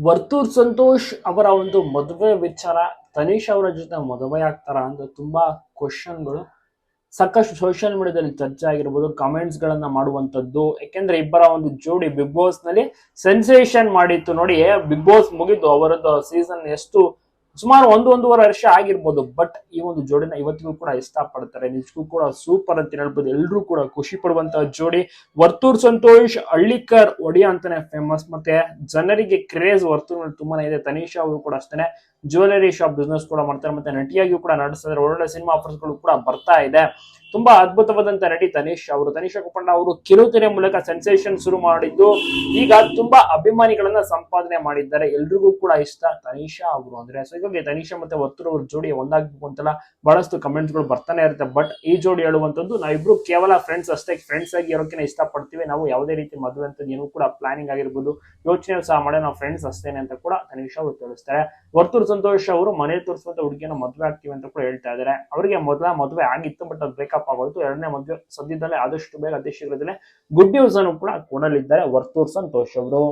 ವರ್ತೂರ್ ಸಂತೋಷ್ ಅವರ ಒಂದು ಮದುವೆ ವಿಚಾರ ತನೀಶ್ ಅವರ ಜೊತೆ ಮದುವೆ ಆಗ್ತಾರ ಅಂತ ತುಂಬಾ ಕ್ವಶನ್ಗಳು ಸಾಕಷ್ಟು ಸೋಷಿಯಲ್ ಮೀಡಿಯಾದಲ್ಲಿ ಚರ್ಚೆ ಆಗಿರ್ಬೋದು ಕಾಮೆಂಟ್ಸ್ ಗಳನ್ನ ಮಾಡುವಂತದ್ದು ಯಾಕೆಂದ್ರೆ ಇಬ್ಬರ ಒಂದು ಜೋಡಿ ಬಿಗ್ ಬಾಸ್ನಲ್ಲಿ ಸೆನ್ಸೇಷನ್ ಮಾಡಿತ್ತು. ನೋಡಿ ಬಿಗ್ ಬಾಸ್ ಮುಗಿದು ಅವರದ್ದು ಸೀಸನ್ ಎಷ್ಟು ಸುಮಾರು ಒಂದು ಒಂದೂವರೆ ವರ್ಷ ಆಗಿರ್ಬೋದು ಬಟ್ ಈ ಒಂದು ಜೋಡಿನ ಇವತ್ತಿಗೂ ಕೂಡ ಇಷ್ಟಪಡ್ತಾರೆ. ನಿಜಕ್ಕೂ ಕೂಡ ಸೂಪರ್ ಅಂತ ಹೇಳ್ಬೋದು. ಎಲ್ಲರೂ ಕೂಡ ಖುಷಿ ಪಡುವಂತಹ ಜೋಡಿ. ವರ್ತೂರ್ ಸಂತೋಷ್ ಹಳ್ಳಿಕರ್ ಒಡಿಯ ಅಂತಾನೆ ಫೇಮಸ್ ಮತ್ತೆ ಜನರಿಗೆ ಕ್ರೇಜ್ ವರ್ತೂರ್ನಲ್ಲಿ ತುಂಬಾನೇ ಇದೆ. ತನೀಶ್ ಅವರು ಕೂಡ ಅಷ್ಟೇ ಜ್ಯುವೆಲರಿ ಶಾಪ್ ಬಿಸ್ನೆಸ್ ಕೂಡ ಮಾಡ್ತಾರೆ. ಮತ್ತೆ ನಟಿಯಾಗಿಯೂ ಕೂಡ ನಡೆಸ್ತಾರೆ ಒಳ್ಳೊಳ್ಳೆ ಸಿನಿಮಾ ಆಫರ್ಸ್ಗಳು ಕೂಡ ಬರ್ತಾ ಇದೆ. ತುಂಬಾ ಅದ್ಭುತವಾದಂತ ನಟಿ ತನಿಷ್ ಅವರು. ತನಿಷಾ ಕುಪ್ಪಣ್ಣ ಅವರು ಕಿರುತೆರೆ ಮೂಲಕ ಸೆನ್ಸೇಷನ್ ಶುರು ಮಾಡಿದ್ದು, ಈಗ ತುಂಬಾ ಅಭಿಮಾನಿಗಳನ್ನ ಸಂಪಾದನೆ ಮಾಡಿದ್ದಾರೆ. ಎಲ್ರಿಗೂ ಕೂಡ ಇಷ್ಟ ತನಿಷಾ ಅವರು ಅಂದ್ರೆ. ಸೊ ಇವಾಗ ತನಿಷಾ ಮತ್ತೆ ಒತ್ತರು ಅವ್ರ ಜೋಡಿ ಒಂದಾಗಬೇಕು ಅಂತೆಲ್ಲ ಬಹಳಷ್ಟು ಕಮೆಂಟ್ಸ್ಗಳು ಬರ್ತಾನೆ ಇರುತ್ತೆ. ಬಟ್ ಈ ಜೋಡಿ ಹೇಳುವಂತದ್ದು ನಾವಿಬ್ರು ಕೇವಲ ಫ್ರೆಂಡ್ಸ್ ಅಷ್ಟೇ. ಫ್ರೆಂಡ್ಸ್ ಆಗಿ ಇರೋಕೆ ಇಷ್ಟಪಡ್ತೀವಿ. ನಾವು ಯಾವುದೇ ರೀತಿ ಮದುವೆ ಅಂತ ಏನು ಕೂಡ ಪ್ಲಾನಿಂಗ್ ಆಗಿರ್ಬೋದು. ಯೋಚನೆ ಸಹ ಮಾಡಿ ನಾವು ಫ್ರೆಂಡ್ಸ್ ಅಷ್ಟೇನೆ ಅಂತ ಕೂಡ ತನಿಷಾ ಅವರು ತಿಳಿಸ್ತಾರೆ. ವರ್ತೂರ್ ಸಂತೋಷ್ ಅವರು ಮನೆ ತೋರಿಸುವಂತ ಹುಡುಗಿಯನ್ನು ಮದುವೆ ಆಗ್ತೀವಿ ಅಂತ ಕೂಡ ಹೇಳ್ತಾ ಇದ್ದಾರೆ. ಅವರಿಗೆ ಮೊದಲ ಮದುವೆ ಆಗಿತ್ತು ಬಟ್ ಅದು ಬ್ರೇಕಪ್ ಆಗೋಯ್ತು. ಎರಡನೇ ಮದುವೆ ಸದ್ಯದಲ್ಲೇ ಆದಷ್ಟು ಬೇಗ ಅತಿ ಶೀಘ್ರದಲ್ಲೇ ಗುಡ್ ನ್ಯೂಸ್ ಅನ್ನು ಕೂಡ ಕೊಡಲಿದ್ದಾರೆ ವರ್ತೂರ್ ಸಂತೋಷ್ ಅವರು.